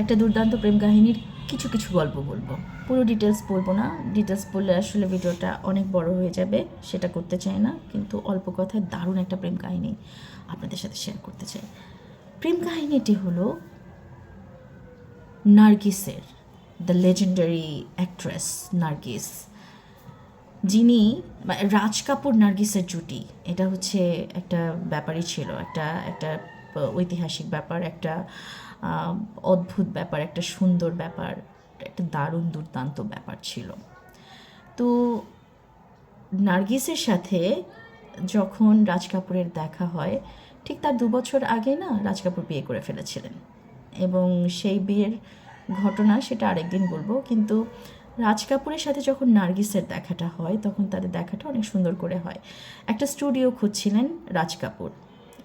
একটা দুর্দান্ত প্রেম কাহিনীর কিছু কিছু গল্প বলব। পুরো ডিটেলস বলব না। ডিটেলস বললে আসলে ভিডিওটা অনেক বড় হয়ে যাবে, সেটা করতে চাই না, কিন্তু অল্প কথায় দারুণ একটা প্রেম কাহিনী আপনাদের সাথে শেয়ার করতে চাই। প্রেম কাহিনীটি হলো নার্গিসের দ্য লেজেন্ডারি অ্যাক্ট্রেস নার্গিস। যিনি রাজ কাপুর নার্গিসের জুটি, এটা হচ্ছে একটা ব্যাপারই ছিল, একটা একটা ঐতিহাসিক ব্যাপার, একটা অদ্ভুত ব্যাপার, একটা সুন্দর ব্যাপার, একটা দারুণ দুর্দান্ত ব্যাপার ছিল। তো নার্গিসের সাথে যখন রাজ কাপুরের দেখা হয়, ঠিক তার দু বছর আগে না রাজ কাপুর বিয়ে করে ফেলেছিলেন। এবং সেই বিয়ের ঘটনা সেটা আরেকদিন বলব, কিন্তু রাজ কাপুরের সাথে যখন নার্গিসের দেখাটা হয়, তখন তাদের দেখাটা অনেক সুন্দর করে হয়। একটা স্টুডিও খুঁজছিলেন রাজ কাপুর।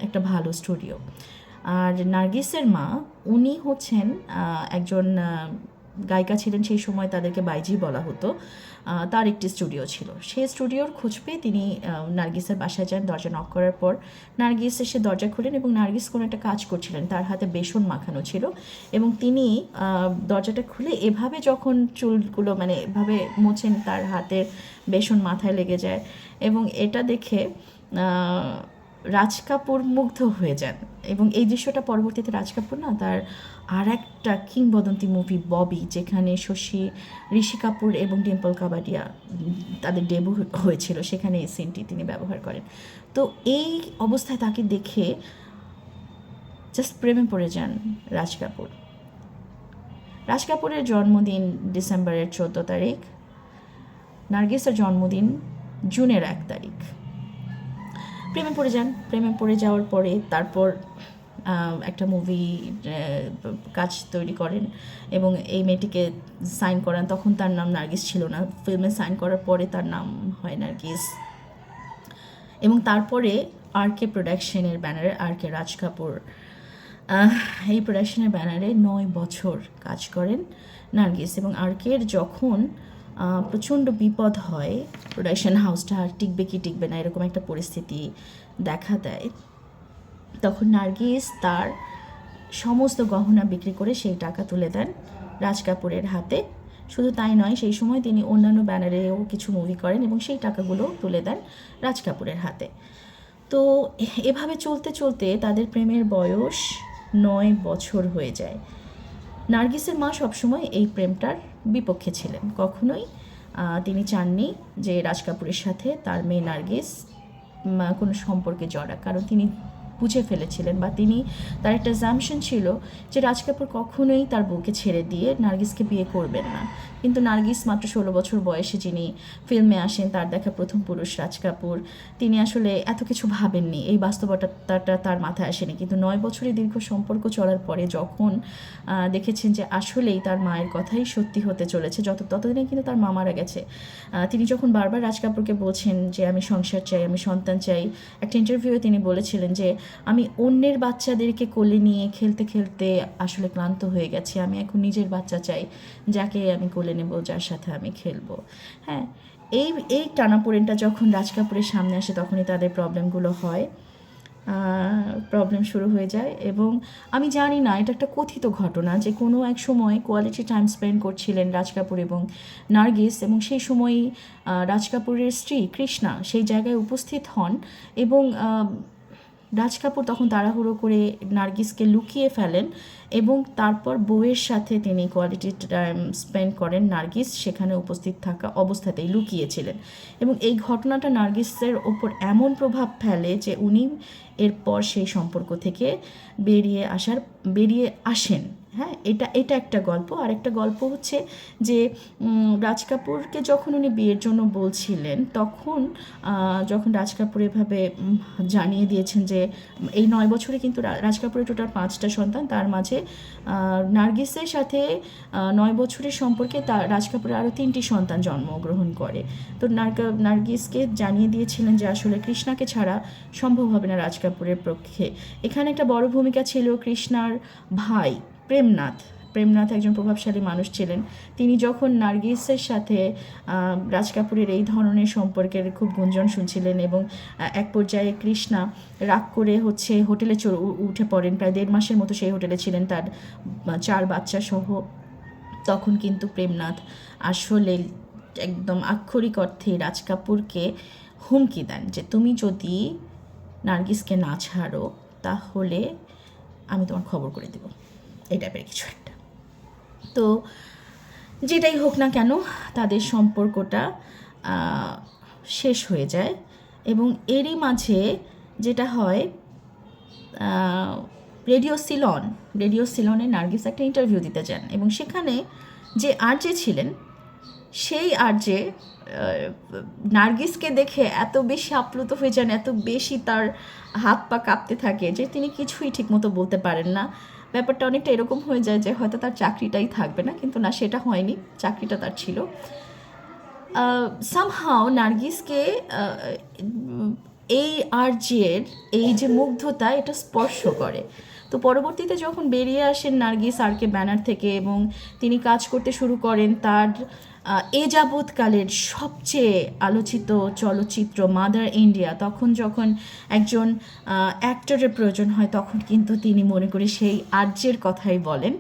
একটা ভালো স্টুডিও। আর নার্গিসের মা, উনি হচ্ছেন একজন গায়িকা ছিলেন সেই সময় তাদেরকে বাইজি বলা হতো। তার একটি স্টুডিও ছিল। সেই স্টুডিওর খোঁজ পেয়ে তিনি নার্গিসের বাসায় যান, দরজা নক করার পর নার্গিস এসে দরজা খুলেন এবং নার্গিস কোনো একটা কাজ করছিলেন। তার হাতে বেসন মাখানো ছিল এবং তিনি দরজাটা খুলে এভাবে যখন চুলগুলো মানে এভাবে মোছেন, তার হাতের বেসন মাথায় লেগে যায় এবং এটা দেখে রাজ কাপুর মুগ্ধ হয়ে যান। এবং এই দৃশ্যটা পরবর্তীতে রাজ কাপুর না, তার আর একটা কিংবদন্তি মুভি ববি, যেখানে শশী, ঋষি কাপুর এবং ডিম্পল কাবাডিয়া তাদের ডেবু হয়েছিল। সেখানে এই সিনটি তিনি ব্যবহার করেন। তো এই অবস্থায় তাকে দেখে জাস্ট প্রেমে পড়ে যান রাজ কাপুর। রাজ কাপুরের জন্মদিন ডিসেম্বরের চোদ্দ তারিখ, নার্গিসের জন্মদিন জুনের এক তারিখ। প্রেমে পড়ে যান। প্রেমে পড়ে যাওয়ার পরে তারপর একটা মুভি কাজ তৈরি করেন এবং এই মেয়েটিকে সাইন করান। তখন তার নাম নার্গিস ছিল না। ফিল্মে সাইন করার পরে তার নাম হয় নার্গিস। এবং তারপরে আর কে প্রোডাকশনের ব্যানারে আর কে রাজ কাপুর এই প্রোডাকশনের ব্যানারে নয় বছর কাজ করেন নার্গিস। এবং আরকের যখন আহ, প্রচণ্ড বিপদ হয়। প্রোডাকশন হাউসটা আর টিকবে কি টিকবে না এরকম একটা পরিস্থিতি দেখা দেয়। তখন নার্গিস তার সমস্ত গহনা বিক্রি করে সেই টাকা তুলে দেন রাজ কাপুরের হাতে। শুধু তাই নয়, সেই সময় তিনি অন্যান্য ব্যানারেও কিছু মুভি করেন এবং সেই টাকাগুলো তুলে দেন রাজ কাপুরের হাতে। তো এভাবে চলতে চলতে তাদের প্রেমের বয়স নয় বছর হয়ে যায়। নার্গিসের মা সবসময় এই প্রেমটার বিপক্ষে ছিলেন। কখনোই তিনি চাননি যে রাজ কাপুরের সাথে তার মেয়ে নার্গিস কোনো সম্পর্কে জড়া কারণ তিনি বুঝে ফেলেছিলেন বা তিনি, তার একটা জামশন ছিল যে রাজ কাপুর কখনোই তার বউকে ছেড়ে দিয়ে নার্গিসকে বিয়ে করবেন না। কিন্তু নার্গিস মাত্র ষোলো বছর বয়সে যিনি ফিল্মে আসেন, তার দেখা প্রথম পুরুষ রাজ কাপুর তিনি আসলে এত কিছু ভাবেননি। এই বাস্তবতাটা তার মাথায় আসেনি। কিন্তু নয় বছরের দীর্ঘ সম্পর্ক চলার পরে যখন দেখেছেন যে আসলেই তার মায়ের কথাই সত্যি হতে চলেছে, যত ততদিনে কিন্তু তার মা মারা গেছে তিনি যখন বারবার রাজ কাপুরকে বলছেন যে, আমি সংসার চাই, আমি সন্তান চাই, একটা ইন্টারভিউয়ে তিনি বলেছিলেন যে আমি অন্যের বাচ্চাদেরকে কোলে নিয়ে খেলতে খেলতে আসলে ক্লান্ত হয়ে গেছি। আমি এখন নিজের বাচ্চা চাই, যাকে আমি কোলে নেব, যার সাথে আমি খেলব। হ্যাঁ এই এই টানাপোড়েনটা যখন রাজ কাপুরের সামনে আসে, তখনই তাদের প্রবলেমগুলো হয়। প্রবলেম শুরু হয়ে যায় এবং আমি জানি না, এটা একটা কথিত ঘটনা যে কোনো এক সময় কোয়ালিটি টাইম স্পেন্ড করছিলেন রাজ কাপুর এবং নার্গিস এবং সেই সময়ই রাজ কাপুরের স্ত্রী কৃষ্ণা সেই জায়গায় উপস্থিত হন এবং রাজ কাপুর তখন তাড়াহুড়ো করে নার্গিসকে লুকিয়ে ফেলেন এবং তারপর বউয়ের সাথে তিনি কোয়ালিটি টাইম স্পেন্ড করেন নার্গিস, সেখানে উপস্থিত থাকা অবস্থাতেই লুকিয়েছিলেন। এবং এই ঘটনাটা নার্গিসের ওপর এমন প্রভাব ফেলে যে উনি এরপর সেই সম্পর্ক থেকে বেরিয়ে আসার, বেরিয়ে আসেন। হ্যাঁ এটা এটা একটা গল্প। আর একটা গল্প হচ্ছে যে রাজ কাপুরকে যখন উনি বিয়ের জন্য বলছিলেন, তখন যখন রাজ কাপুর এভাবে জানিয়ে দিয়েছেন যে, এই নয় বছরে কিন্তু রাজ কাপুরের টোটাল পাঁচটা সন্তান, তার মাঝে নার্গিসের সাথে নয় বছরের সম্পর্কে তার রাজ কাপুরের আরও তিনটি সন্তান জন্মগ্রহণ করে। তো নার্গা, নার্গিসকে জানিয়ে দিয়েছিলেন যে আসলে কৃষ্ণাকে ছাড়া সম্ভব হবে না রাজ কাপুরের পক্ষে। এখানে একটা বড় ভূমিকা ছিল কৃষ্ণার ভাই, প্রেমনাথ। প্রেমনাথ একজন প্রভাবশালী মানুষ ছিলেন। তিনি যখন নার্গিসের সাথে রাজ কাপুরের এই ধরনের সম্পর্কের খুব গুঞ্জন শুনছিলেন এবং এক পর্যায়ে কৃষ্ণা রাগ করে হচ্ছে হোটেলে উঠে পড়েন। প্রায় দেড় মাসের মতো সেই হোটেলে ছিলেন তার চার বাচ্চা সহ। তখন কিন্তু প্রেমনাথ আসলে একদম আক্ষরিক অর্থে রাজ কাপুরকে হুমকি দেন যে, তুমি যদি নার্গিসকে না ছাড়ো, তাহলে আমি তোমার খবর করে দেব। এই টাইপের কিছু একটা। তো যেটাই হোক না কেন, তাদের সম্পর্কটা শেষ হয়ে যায় এবং এরই মাঝে যেটা হয় রেডিও সিলন, রেডিও সিলনে নার্গিস একটা ইন্টারভিউ দিতে যান এবং সেখানে যে আরজে ছিলেন, সেই আরজে নার্গিসকে দেখে এত বেশি আপ্লুত হয়ে যান, এত বেশি তার হাত পা কাঁপতে থাকে যে তিনি কিছুই ঠিকমতো বলতে পারেন না। ব্যাপারটা অনেকটা এরকম হয়ে যায় যে হয়তো তার চাকরিটাই থাকবে না, কিন্তু না, সেটা হয়নি, চাকরিটা তার ছিল। সামহাও নার্গিসকে এই আর আর্যের এই যে মুগ্ধতা, এটা স্পর্শ করে। তো পরবর্তীতে যখন বেরিয়ে আসেন নার্গিস আরকে ব্যানার থেকে এবং তিনি কাজ করতে শুরু করেন, তার এ যাবৎকালের সবচেয়ে আলোচিত চলচ্চিত্র মাদার ইন্ডিয়া, তখন যখন একজন অ্যাক্টরের প্রয়োজন হয়, তখন কিন্তু তিনি মনে করি সেই আর্যের কথাই বলেন,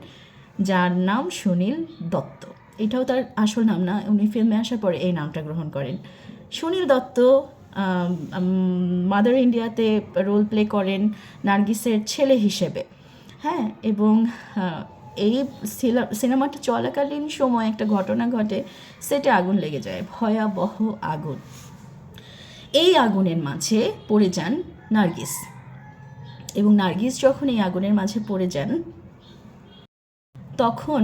যার নাম সুনীল দত্ত। এটাও তার আসল নাম না, উনি ফিল্মে আসার পরে এই নামটা গ্রহণ করেন। সুনীল দত্ত মাদার ইন্ডিয়াতে রোল প্লে করেন নার্গিসের ছেলে হিসেবে। হ্যাঁ এবং এই সিনেমাটা চলাকালীন সময় একটা ঘটনা ঘটে, সেটে আগুন লেগে যায়, ভয়াবহ আগুন। এই আগুনের মাঝে পড়ে যান নার্গিস। এবং নার্গিস যখন এই আগুনের মাঝে পড়ে যান, তখন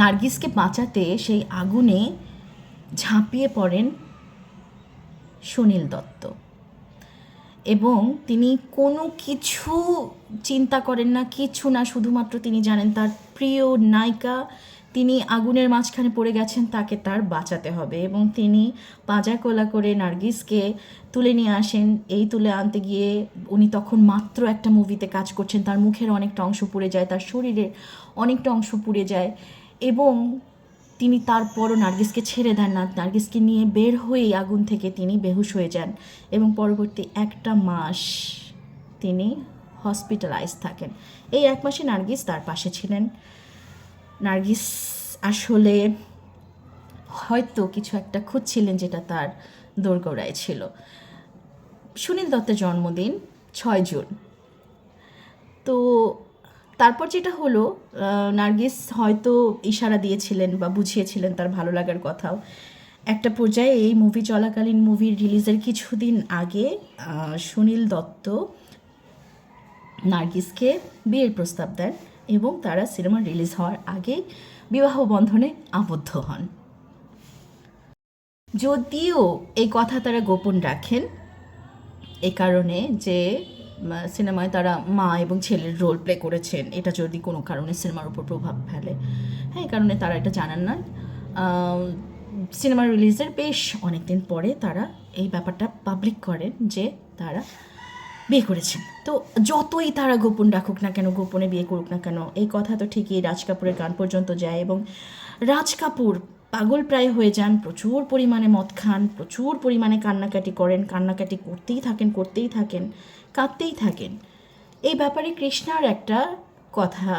নার্গিসকে বাঁচাতে সেই আগুনে ঝাঁপিয়ে পড়েন সুনীল দত্ত। এবং তিনি কোনো কিছু চিন্তা করেন না, কিছু না, শুধুমাত্র তিনি জানেন তার প্রিয় নায়িকা, তিনি আগুনের মাঝখানে পড়ে গেছেন, তাকে তার বাঁচাতে হবে। এবং তিনি পাজা কোলা করে নার্গিসকে তুলে নিয়ে আসেন। এই তুলে আনতে গিয়ে উনি তখন মাত্র একটা মুভিতে কাজ করছেন। তার মুখের অনেকটা অংশ পুড়ে যায়, তার শরীরের অনেকটা অংশ পুড়ে যায়। এবং তিনি তারপরও নার্গিসকে ছেড়ে দেন না। নার্গিসকে নিয়ে বের হয়েই আগুন থেকে তিনি বেহুশ হয়ে যান এবং পরবর্তী একটা মাস তিনি হসপিটালাইজ থাকেন। এই এক মাসে নার্গিস তার পাশে ছিলেন। নার্গিস আসলে হয়তো কিছু একটা খুঁজছিলেন যেটা তার দোরগোড়ায় ছিল। সুনীল দত্তের জন্মদিন ছয় জুন। তো তারপর যেটা হলো নার্গিস হয়তো ইশারা দিয়েছিলেন বা বুঝিয়েছিলেন তার ভালো লাগার কথাও। একটা পর্যায়ে এই মুভি চলাকালীন মুভির রিলিজের কিছুদিন আগে সুনীল দত্ত নার্গিসকে বিয়ের প্রস্তাব দেন এবং তারা সিনেমা রিলিজ হওয়ার আগে বিবাহ বন্ধনে আবদ্ধ হন। যদিও এই কথা তারা গোপন রাখেন এই কারণে যে সিনেমায় তারা মা এবং ছেলের রোল প্লে করেছেন। এটা যদি কোনো কারণে সিনেমার উপর প্রভাব ফেলে। হ্যাঁ এই কারণে তারা এটা জানান না সিনেমা রিলিজের বেশ অনেক দিন পরে তারা এই ব্যাপারটা পাবলিক করেন যে তারা বিয়ে করেছেন। তো যতই তারা গোপন রাখুক না কেন, গোপনে বিয়ে করুক না কেন, এই কথা তো ঠিকই রাজ কাপুরের গান পর্যন্ত যায় এবং রাজ কাপুর পাগল প্রায় হয়ে যান, প্রচুর পরিমাণে মদ খান, প্রচুর পরিমাণে কান্নাকাটি করেন, কান্নাকাটি করতেই থাকেন করতেই থাকেন। কাঁদতেই থাকেন। এই ব্যাপারে কৃষ্ণার একটা কথা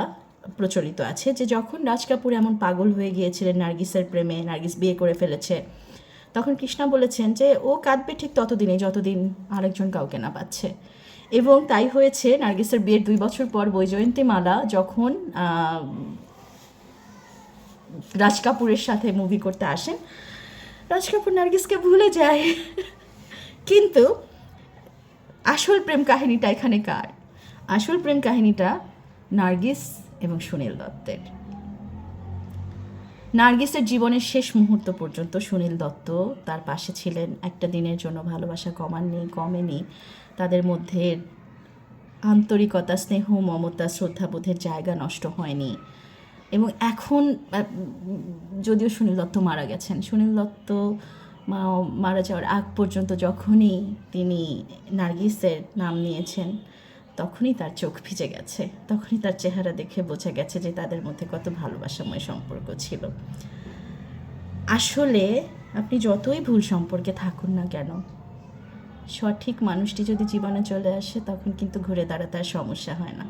প্রচলিত আছে যে যখন রাজ কাপুর এমন পাগল হয়ে গিয়েছিলেন নার্গিসের প্রেমে, নার্গিস বিয়ে করে ফেলেছে, তখন কৃষ্ণা বলেছেন যে ও কাঁদবে ঠিক ততদিনে যতদিন আরেকজন কাউকে না পাচ্ছে। এবং তাই হয়েছে, নার্গিসের বিয়ের দুই বছর পর বৈজয়ন্তী মালা যখন রাজ কাপুরের সাথে মুভি করতে আসেন, রাজ কাপুর নার্গিসকে ভুলে যায়। কিন্তু আসল প্রেম কাহিনীটা এখানে কার? আসল প্রেম কাহিনীটা নার্গিস এবং সুনীল দত্তের। নার্গিসের জীবনের শেষ মুহূর্ত পর্যন্ত সুনীল দত্ত তার পাশে ছিলেন। একটা দিনের জন্য ভালোবাসা কমাননি, কমেনি। তাদের মধ্যে আন্তরিকতা, স্নেহ, মমতা, শ্রদ্ধাবোধের জায়গা নষ্ট হয়নি। এবং এখন যদিও সুনীল দত্ত মারা গেছেন, সুনীল দত্ত মা- মারা যাওয়ার আগ পর্যন্ত যখনই তিনি নার্গিসের নাম নিয়েছেন, তখনই তার চোখ ভিজে গেছে। তখনই তার চেহারা দেখে বোঝা গেছে যে তাদের মধ্যে কত ভালোবাসাময় সম্পর্ক ছিল। আসলে আপনি যতই ভুল সম্পর্কে থাকুন না কেন, সঠিক মানুষটি যদি জীবনে চলে আসে, তখন কিন্তু ঘুরে দাঁড়াতে আর সমস্যা হয় না।